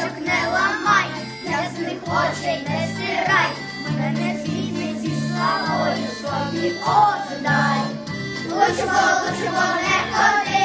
Квіточок не ламай, я з них очей не стирай, мене звідни зі славою собі отдай. Лучше, лучше, не ходи.